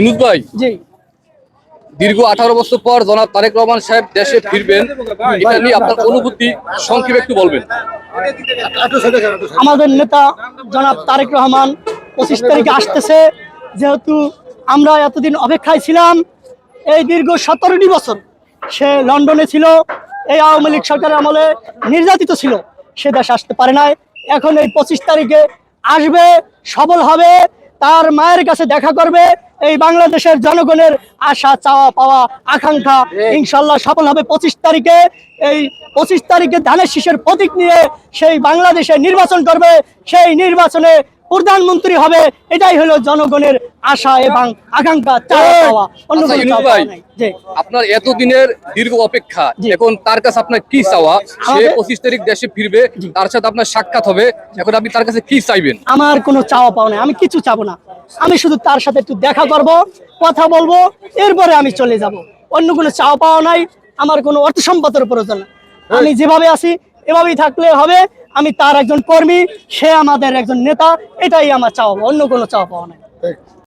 ইনুজ ভাই? দীর্ঘ আঠারো বছর পর জনাব তারেক রহমান সাহেব দেশে ফিরবেন। এটা নিয়ে আপনার অনুভূতি সংক্ষেপে একটু বলবেন। আমাদের নেতা জনাব তারেক রহমান পঁচিশ তারিখে আসতেছে। যেহেতু আমরা এতদিন অপেক্ষায় ছিলাম এই দীর্ঘ সতেরোটি বছর সে লন্ডনে ছিল এই আওয়ামী লীগ সরকারের আমলে নির্যাতিত ছিল সে দেশে আসতে পারে নাই। এখন এই পঁচিশ তারিখে আসবে সবল হবে। তার মায়ের কাছে দেখা করবে এই বাংলাদেশের জনগণের আশা চাওয়া পাওয়া আকাঙ্ক্ষা। ইনশাল্লাহ সফল হবে পঁচিশ তারিখে। এই পঁচিশ তারিখে ধানের শীষের প্রতীক নিয়ে সেই বাংলাদেশে নির্বাচন করবে। সেই নির্বাচনে প্রধানমন্ত্রী হবে এটাই হলো জনগণের আশা এবং আকাঙ্ক্ষা চাওয়া অন্য আচ্ছা, আপনার এতদিনের দীর্ঘ অপেক্ষা এখন তার কাছে আপনার কি চাওয়া? সে পঁচিশ তারিখ দেশে ফিরবে তার সাথে আপনার সাক্ষাৎ হবে এখন আপনি তার কাছে কি চাইবেন? আমার কোনো চাওয়া পাওয়া নাই আমি কিছু চাবো না। আমি শুধু তার সাথে একটু দেখা করব কথা বলব এরপরে আমি চলে যাব। অন্য কোনো চাওয়া পাওয়া নাই আমার কোনো অর্থ সম্পদের প্রয়োজন না আমি যেভাবে আছি এভাবেই থাকলে হবে আমি তার একজন কর্মী, সে আমাদের একজন নেতা, এটাই আমার চাওয়া অন্য কোনো চাওয়া পাওয়া নাই।